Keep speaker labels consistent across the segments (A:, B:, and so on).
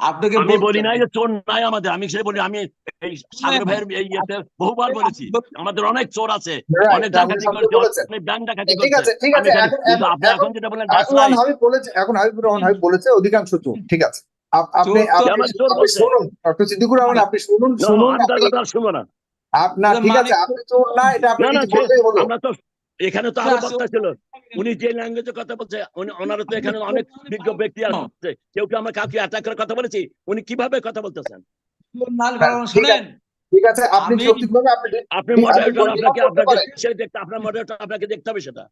A: আপনাকে
B: আমি বলি নাই যে চোর নাই আমাদের আমি সে বলি আমি এই সাগর ভাইয়ের এই ইয়েতে বহুবার বলেছি আমাদের অনেক চোর আছে অনেক ডাকাতি করছে অনেক ব্যাংক ডাকাতি
C: ঠিক আছে ঠিক আছে
B: আপনি এখন যেটা বলেন
C: হাবিব বলেছে এখন হাবিবুর রহমান হাবিব বলেছে অধিকাংশ চোর ঠিক আছে। আপনি আপনি। শুনুন ডক্টর সিদ্দিকুর রহমান আপনি শুনুন শুনুন
B: আমি তার
C: আপনি-
B: কথা শুনব না।
C: আপনার ঠিক আছে আপনি চোর না এটা আপনি বললেই হলো
B: আমরা তো এখানে তো
A: আরও
B: বক্তা ছিল। উনি যে ল্যাঙ্গুয়েজে কথা বলছে উনি ওনারা তো এখানে অনেক বিজ্ঞ ব্যক্তি আছে। কেউ কেউ আমরা কাউকে অ্যাটাক করে কথা বলেছি? উনি কীভাবে কথা বলতেছেন?
A: নাল
C: হ্যাঁ, ঠিক আছে। আপনি আপনি
B: মডারেটর আপনাকে আপনাকে দেখতে আপনার মডারেটর আপনাকে দেখতে হবে সেটা।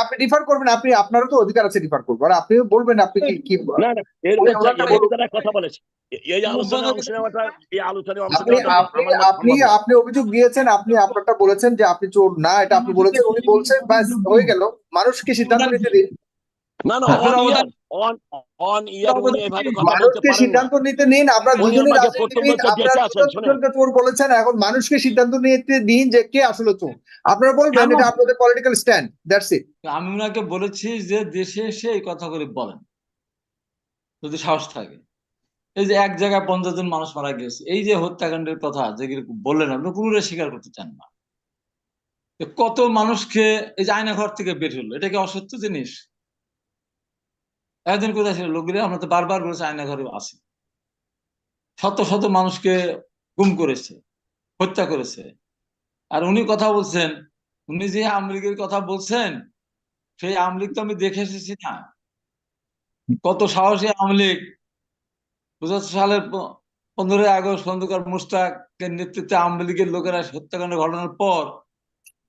B: আপনি
C: করবেন আপনি আপনারও তো অধিকার আছে ডিফার করব আর আপনিও বলবেন আপনি কি
B: কথা বলেছে
C: আপনি আপনি আপনি আপনি অভিযোগ দিয়েছেন আপনি আপনারটা বলেছেন যে আপনি চোর না এটা আপনি বলেছেন উনি বলছেন ব্যাস হয়ে গেল। মানুষকে সিদ্ধান্ত নিতে দিন।
B: না না অন অন অন ইয়ার উনি এভাবে কথা বলতে
C: মানুষকে সিদ্ধান্ত নিতে নিন আপনারা
B: উনি
C: রাজনীতিবিদ
B: প্রথমত
C: আপনারা
B: দেখে আছেন,
C: দুজন
B: শুনেন।
C: দুজনকে চোর বলেছেন এখন মানুষকে সিদ্ধান্ত নিতে দিন যে কে আসলে চোর। আপনারা বলবেন এটা আপনাদের পলিটিক্যাল স্ট্যান্ড দ্যাটস ইট
A: আমি ওনাকে বলেছি যে দেশে এসে এই কথাগুলি বলেন। যদি সাহস থাকে। এই যে এক জায়গায় পঞ্চাশ জন মানুষ মারা গেছে এই যে হত্যাকাণ্ডের কথা যেগুলো বললেন আপনি পুনরায় স্বীকার করতে চান না। কত মানুষকে এই যে আয়না ঘর থেকে বের হলো এটা কি অসত্য জিনিস? একদিন কোথায় ছিল? লোকগুলি আমরা তো বারবার বলেছি, আয়না ঘরে আছে। শত শত মানুষকে গুম করেছে, হত্যা করেছে। আর উনি কথা বলছেন, উনি যে আমেরিকার কথা বলছেন, সেই আমলিগ তো আমি দেখে এসেছি না। কত সাহসী আমলিগ পঁচাত্তর সালের পনেরোই আগস্ট খন্দকার মুস্তাকের নেতৃত্বে আওয়ামী লীগের লোকেরা হত্যাকাণ্ড ঘটনার পর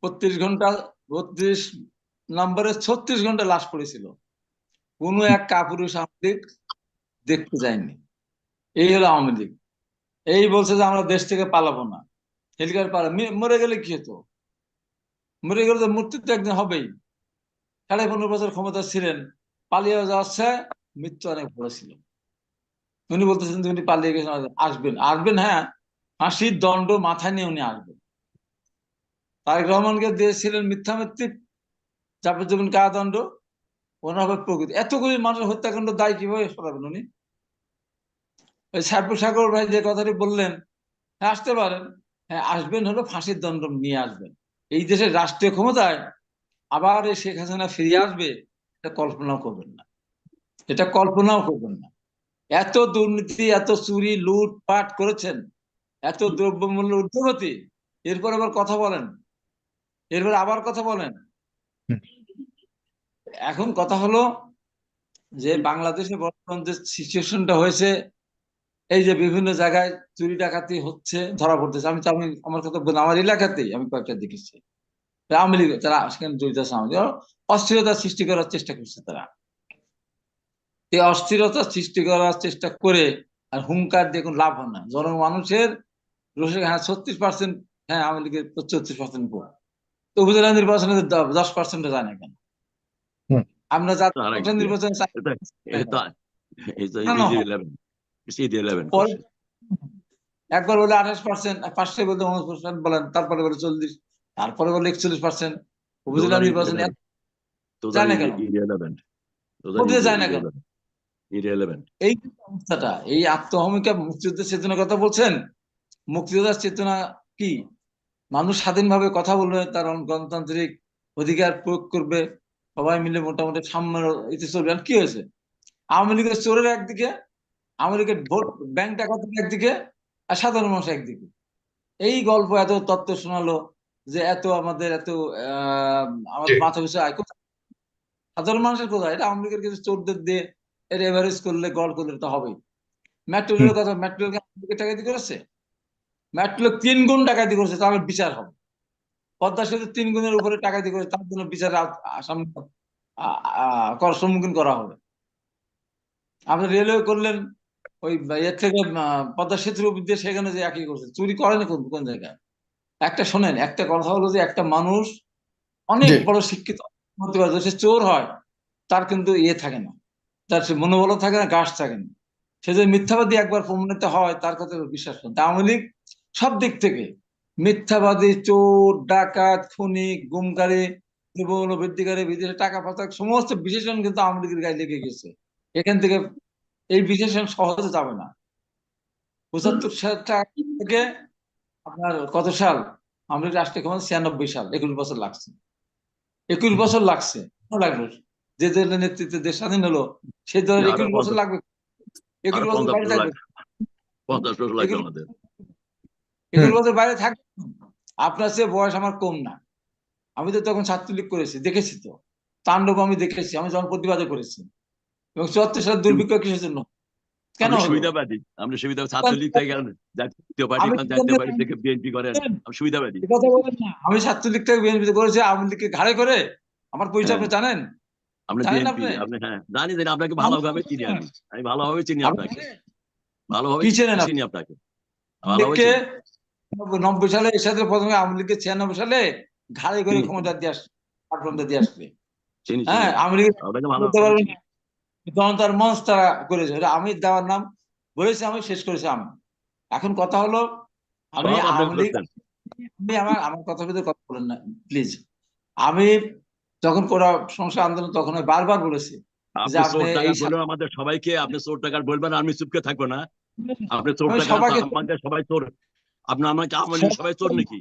A: বত্রিশ ঘণ্টা, বত্রিশ নম্বরে ছত্রিশ ঘণ্টা লাশ পড়েছিল। কোনো এক কাপুরুষ আওয়ামী দেখতে যায়নি। এই হলো আওয়ামী লীগ। এই বলছে যে আমরা দেশ থেকে পালাবো না। হেলিকপ্টার পালা মরে গেলে কি হতো? মরে গেলে তো মৃত্যু তো একদিন হবেই। সাড়ে পনেরো বছর ক্ষমতা ছিলেন, পালিয়ে যাচ্ছে, মৃত্যু অনেক বড় ছিল। উনি বলতেছেন যে উনি পালিয়ে গেছেন আসবেন। আসবেন হ্যাঁ। ফাঁসির দণ্ড মাথায় নিয়ে উনি আসবেন। তারেক রহমানকে দিয়েছিলেন মিথ্যা মৃত্যু যাবজ্জীবন কারাদণ্ড। ওনার প্রকৃতি। এতগুলি মানুষের হত্যাকাণ্ড দায় কীভাবে সরাবেন উনি? ওই সাগর ভাই যে কথাটি বললেন হ্যাঁ আসতে পারেন। হ্যাঁ আসবেন হলো ফাঁসির দণ্ড নিয়ে আসবেন। এই দেশের রাষ্ট্রীয় ক্ষমতায় আবার এই শেখ হাসিনা ফিরে আসবে, এটা কল্পনাও করবেন না। এটা কল্পনাও করবেন না। এত দুর্নীতি, এত চুরি, লুট, পাট করেছেন, এত দ্রব্যমূল্য ঊর্ধ্বগতি এরপর আবার কথা বলেন। এরপর আবার কথা বলেন। এখন কথা হলো যে বাংলাদেশে বর্তমান যে সিচুয়েশনটা হয়েছে, এই যে বিভিন্ন জায়গায় চুরি ডাকাতি হচ্ছে, ধরা পড়তেছে। আমি তো আমি, আমার কথা বলি আমার এলাকাতেই আমি কয়েকটা দেখেছি। আওয়ামী লীগ তারা সেখানে জড়িত আছে অস্থিরতা সৃষ্টি করার চেষ্টা করছে তারা। এই অস্থিরতা সৃষ্টি করার চেষ্টা করে আর হুঙ্কার দিয়ে কোনো লাভ হয় না। জনমানুষের রোষে হ্যাঁ ছত্রিশ পার্সেন্ট হ্যাঁ আওয়ামী লীগের চৌত্রিশ পার্সেন্ট ভোট। তো উপজেলা নির্বাচনে দশ পার্সেন্টে যায় না কেন। আমরা জাতীয়। নির্বাচনে চাই-
B: এটা- এটা- এটা
A: না, না।
B: easy 11 It's easy 11
A: পরে একবার বলে আঠাশ পার্সেন্ট পাঁচটায় বলতে উনিশ পার্সেন্ট বলেন তারপরে বলে চল্লিশ তারপরে বলে একচল্লিশ পার্সেন্ট উপজেলা নির্বাচনে যায় না কেন? যায় না কেন? এই এই আত্মহমিকা মুক্তিযুদ্ধের চেতনার কথা বলছেন? মুক্তিযোদ্ধার চেতনা কি? মানুষ স্বাধীনভাবে কথা বলবে তার গণতান্ত্রিক অধিকার প্রয়োগ করবে। সবাই মিলে মোটামুটি সাম্য ইতি চলবে আর কি হয়েছে? আওয়ামী লীগের চোরের একদিকে আওয়ামী লীগের ভোট ব্যাংক ডাকাতের একদিকে আর সাধারণ মানুষ একদিকে। এই গল্প এত তত্ত্ব শোনালো যে এত আমাদের এত আমাদের মাথা পিছু আয় কোথায়? সাধারণ মানুষের কোথায়? এটা আওয়ামী লীগের কিছু চোরদের দিয়ে এর এভারেজ করলে গড় করলে তো হবেই। মেট্রো রেলের কথা মেট্রো রেল টাকাতি করেছে? মেট্রো রেল তিন গুণ টাকাতি করেছে তাহলে বিচার হবে। পদ্মা সেতু তিন গুণের উপরে টাকা দিয়ে করেছে তার জন্য বিচার সামনে কর সম্মুখীন করা হবে। আপনি রেলওয়ে করলেন ওই এর থেকে পদ্মা সেতুর দিয়ে সেখানে যে একই করছে চুরি করেন কোন কোন জায়গায়? একটা শোনেন একটা কথা হলো যে একটা মানুষ অনেক বড় শিক্ষিত হতে পারে সে চোর হয় তার কিন্তু ইয়ে থাকে না। তার সে মনোবল থাকে না গাছ থাকে না। সে যদি মিথ্যাবাদী একবার প্রমাণিত হয় তার কথা বিশ্বাস করেন। আওয়ামী লীগ সব দিক থেকে মিথ্যাবাদী চোর ডাকাত খুনি গুমকারী দ্রব্যমূল্য বৃদ্ধিকারী বিদেশে টাকা পাচার সমস্ত বিশেষণ কিন্তু আওয়ামী লীগের গায়ে লেগে গেছে। এখান থেকে এই বিশেষণ সহজে যাবে না। পঁচাত্তর সাল থেকে আপনার কত সাল? আমরা রাষ্ট্রীয় ক্ষমতা ছিয়ানব্বই সাল একুশ বছর লাগছে। একুশ বছর লাগছে লাগল যে দলের নেতৃত্বে দেশ স্বাধীন হলো সেই দলের একুশ বছর লাগবে। একুশ বছর বাইরে থাকবে। একুশ বছর বাইরে থাকবে আপনার চেয়ে বয়স আমার কম না। আমি তো তখন ছাত্রলীগ করেছি দেখেছি তো। তাণ্ডব আমি দেখেছি আমি যখন প্রতিবাদও করেছি। এবং চুয়াত্তর সালের দুর্ভিক্ষ কিসের জন্য? কেন
B: সুবিধাবাদী আপনি সুবিধা ছাত্রলীগ থেকে জাতীয় পার্টি জাতীয় পার্টি থেকে বিএনপি করেন আপনি সুবিধাবাদী।
A: কথা বলেন না। আমি ছাত্রলীগ থেকে বিএনপিতে করেছি আওয়ামী লীগকে ঘাড়ে করে? আমার পরিচয়
B: হ্যাঁ।
A: আপনি জানেন?
B: আপনি? বিএনপি হ্যাঁ জানি জানি আপনাকে ভালোভাবে চিনি আমি। আমি ভালোভাবে চিনি আপনাকে। ভালোভাবে? চিনি আপনাকে। ভালোভাবে।
A: নব্বই সালে এরশাদের প্রথমে আওয়ামী লীগকে ছিয়ানব্বই সালে ঘাড়ে
B: হুম।
A: ক্ষমতা দিয়ে আসবে প্ল্যাটফর্মটা দিয়ে আসবে হ্যাঁ আওয়ামী লীগ
B: আপনাকে ভালো
A: বলতে পারবেন না। জনতার মঞ্চ তারা করেছে। আমি দেওয়ার নাম। বলেছি আমি শেষ করেছি আমি। এখন কথা হলো আমি আওয়ামী লীগ আমার আমার কথা ভিতরে কথা বলেন না প্লিজ আমি যখন করা সংসার আন্দোলন তখন বারবার বলেছি যে আপনি
B: আমাদের সবাইকে আপনি চোর টাকার বলবেন আমি চুপকে থাকব না। আপনি চোর টাকা আমাদের সবাই চোর আপনি আমাকে আমাদের সবাই চোর নাকি?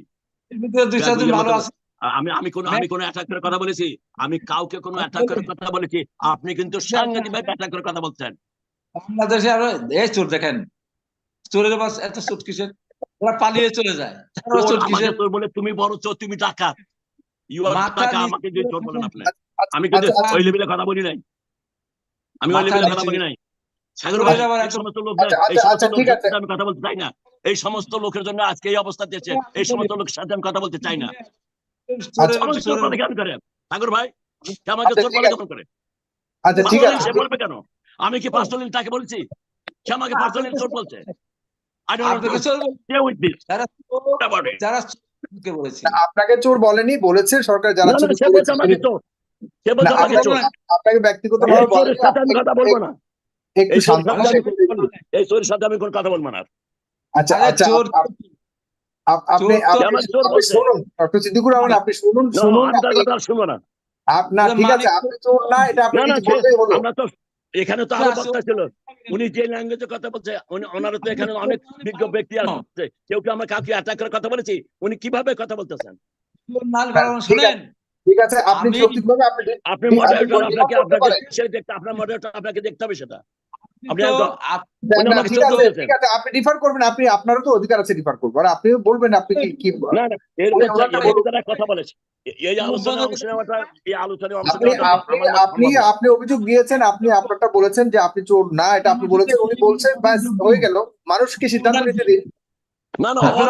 B: আমি আমি কোন আমি কোন অ্যাটাক করে কথা বলেছি? আমি কাউকে কোনো অ্যাটাক কথা বলেছি? আপনি কিন্তু সাংঘাতিক ভাবে অ্যাটাক করে কথা বলছেন।
A: বাংলাদেশে আমরা এই চোর দেখেন। চোরের বাস এত চোট কিসের? ওরা পালিয়ে চলে যায়।
B: চোর বলে তুমি বড় চোর তুমি ডাকাত। ইউ আর টাকা আমাকে যে চোর
A: করে
B: বলেন আপনি।
C: আচ্ছা,
B: আমি কিন্তু
C: আচ্ছা,
B: ওই লেভেলে কথা বলি নাই। আমি ওই লেভেলে কথা বলি নাই। সাগর ভাই এই সমস্ত
C: আচ্ছা, আচ্ছা, আচ্ছা,
B: আমি কথা বলতে চাই না। এই সমস্ত লোকের জন্য আজকে এই অবস্থা দিয়েছে। এই সমস্ত লোকের সাথে আমি কথা বলতে চাই না। কেন করে? সাগর ভাই আমাকে
C: আচ্ছা,
B: করে।
C: আচ্ছা ঠিক আছে।
B: সে বলবে কেন? আমি কি পার্সোনালি তাকে বলছি? সে আমাকে পার্সোনালি চোর বলছে।
A: আপনাকে চোর
C: বলেনি বলেছে সরকার আপনাকে ব্যক্তিগত
B: কথা বলব না। এই কথা বলব না। চোরের সাথে আমি কোনো কথা বলব না।
C: আচ্ছা আচ্ছা আপনি আপনি। শুনুন ডক্টর সিদ্দিকুর রহমান আপনি শুনুন শুনুন
B: আমি তার
C: আপনি-
B: কথা আর শুনব না।
C: আপ- ঠিক আছে আপনি চোর না এটা আপনি হলো।
B: আমরা তো এখানে তো আরও বক্তা ছিল। উনি যে ল্যাঙ্গুয়েজে কথা বলছে উনি ওনারা তো এখানে অনেক বিজ্ঞ ব্যক্তি আছে। কেউ কেউ আমার কাউকে অ্যাটাক করে কথা বলেছি? উনি কীভাবে কথা বলতেছেন?
A: নাল বাড়ানো
C: ঠিক আছে আপনি যৌক্তিকভাবে আপনি
B: মডারেটর আপনাকে আপনাকে। দেখতে আপনার মডারেটর আপনাকে দেখতে হবে সেটা। আপনি
C: ডিফার করবেন আপনারও তো অধিকার আছে ডিফার করব। আর আপনি বলবেন আপনি কি
B: কথা বলেছে।
C: আপনি আপনি আপনি আপনি অভিযোগ দিয়েছেন আপনি আপনারটা বলেছেন যে আপনি চোর। না এটা আপনি বলেছেন উনি বলছেন ব্যাস হয়ে গেল। মানুষকে সিদ্ধান্ত নিতে দিন।
B: না না অন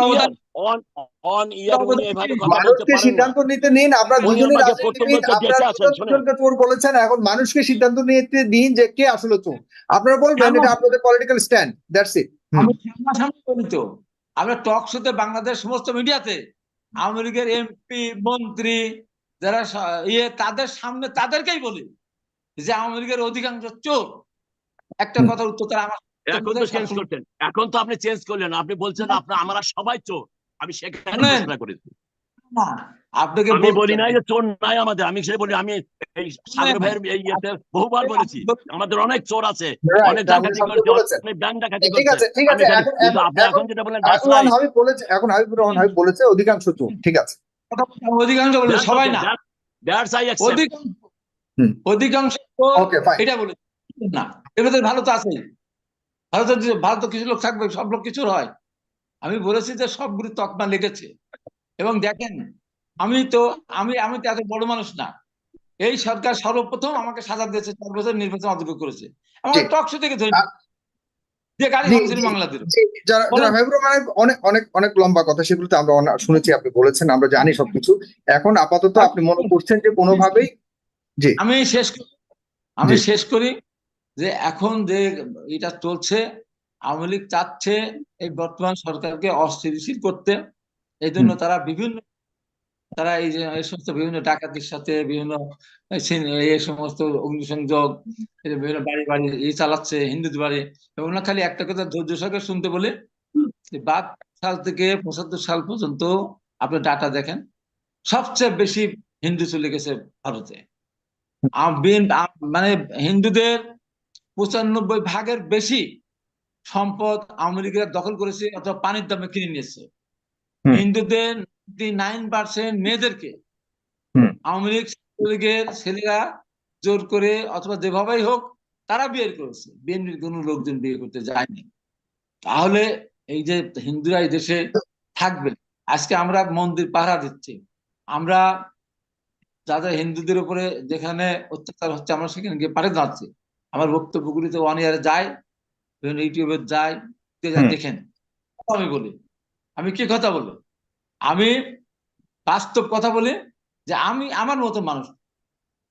B: অন অন ইয়ার উনি এভাবে কথা বলতে
C: মানুষকে
B: পারেন না।
C: সিদ্ধান্ত নিতে নিন আমরা দুজনই
B: আমাকে
C: রাজনীতিবিদ
B: প্রথম বলতে
C: আপনারা
B: বেঁচে আছেন,
C: দুজন
B: শোনেন।
C: দুজনকে চোর বলেছেন এখন মানুষকে সিদ্ধান্ত নিতে দিন যে কে আসলে চোর আপনারা বলবেন এটা আপনাদের পলিটিক্যাল স্ট্যান্ড দ্যাটস ইট
A: আমি সামনাসামনি বলি তো আমরা টক শোতে বাংলাদেশ সমস্ত মিডিয়াতে আওয়ামী লীগের এমপি মন্ত্রী যারা ইয়ে তাদের সামনে তাদেরকেই বলি যে আওয়ামী লীগের অধিকাংশ চোর। একটা। কথার উত্তর তারা আমার
B: এখন তো চেঞ্জ করতেন এখন তো আপনি চেঞ্জ করলেন। আপনি বলছেন আপনার আমরা সবাই চোর। আমি সেখানে ঘোষণা করেছি।
A: আপনাকে
B: আমি বলি নাই যে চোর নাই আমাদের। আমি সে বলি আমি এই সাগর ভাইয়ের এই ইয়েতে বহুবার বলেছি আমাদের অনেক চোর আছে। অনেক ডাকাতি করেছে অনেক ব্যাংক ডাকাতি
C: ঠিক আছে ঠিক আছে এখন
B: আপনি
C: এখন
B: যেটা বলেন
C: এখন হাবিব বলেছে এখন হাবিবুর রহমান হাবিব বলেছে অধিকাংশ চোর ঠিক আছে।
A: অধিকাংশ বলে সবাই না।
B: I accept.
A: অধিকাংশ অধিকাংশ
C: ওকে ফাইন
A: এটা বলে না এর ভালো তো আছেই। ভালো তো ভালো তো কিছু লোক থাকবে সব লোক কিছুর হয়। আমি বলেছি যে সবগুলি তকমা লেগেছে এবং দেখেন আমি তো আমি আমি তো এত বড় মানুষ না। এই সরকার সর্বপ্রথম আমাকে সাজা দিয়েছে চার বছর নির্বাচন অযোগ্য করেছে। আমাকে। টক শো থেকে ধরে যে বাংলাদেশ
C: যারা। যারা হাবিবুর অনেক অনেক অনেক লম্বা কথা সেগুলো তো আমরা শুনেছি আপনি বলেছেন আমরা জানি সবকিছু। এখন আপাতত আপনি মনে করছেন যে কোনোভাবেই জি।
A: আমি শেষ করি। আমি শেষ করি। যে এখন যে এটা চলছে আওয়ামী লীগ চাচ্ছে এই বর্তমান সরকারকে অস্থিতিশীল করতে। এই জন্য তারা বিভিন্ন তারা এই যে এই সমস্ত বিভিন্ন ডাকাতির সাথে বিভিন্ন এই সমস্ত অগ্নিসংযোগ বিভিন্ন বাড়ি বাড়ি এই চালাচ্ছে হিন্দুদের বাড়ি। এবং না খালি একটা কথা ধৈর্য সহকারে শুনতে বলে বাদ সাল থেকে পঁচাত্তর সাল পর্যন্ত আপনি ডাটা দেখেন সবচেয়ে বেশি হিন্দু চলে গেছে ভারতে। মানে হিন্দুদের পঁচানব্বই ভাগের বেশি সম্পদ আমেরিকা দখল করেছে অথবা পানির দামে কিনে নিয়েছে। হিন্দুদের নাইন পার্সেন্ট মেয়েদেরকে। আওয়ামী লীগের ছেলেরা জোর করে অথবা যেভাবেই হোক তারা বিয়ে করেছে। বিএনপির কোনো লোকজন বিয়ে করতে যায়নি। তাহলে এই যে হিন্দুরা এই দেশে থাকবে আজকে আমরা মন্দির পাহারা দিচ্ছি। আমরা যাদের হিন্দুদের উপরে যেখানে অত্যাচার হচ্ছে আমরা সেখানে গিয়ে পাঠিয়ে যাচ্ছি আমার বক্তব্যগুলিতে ওয়ান ইয়ারে যায় বিভিন্ন ইউটিউবে যায় দেখেন। আমি বলি। আমি কি কথা বলি আমি বাস্তব কথা বলি যে আমি আমার মতো মানুষ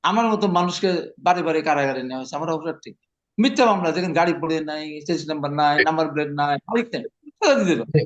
A: আমার মতো মানুষকে বাড়ি বাড়ি কারাগারে নেওয়া হয়েছে আমার অপরাধ ঠিক। মিথ্যা মামলা যেখানে গাড়ি পড়ে নাই চেস নাম্বার নাই নাম্বার প্লেট নাই মালিক নেই দিতে?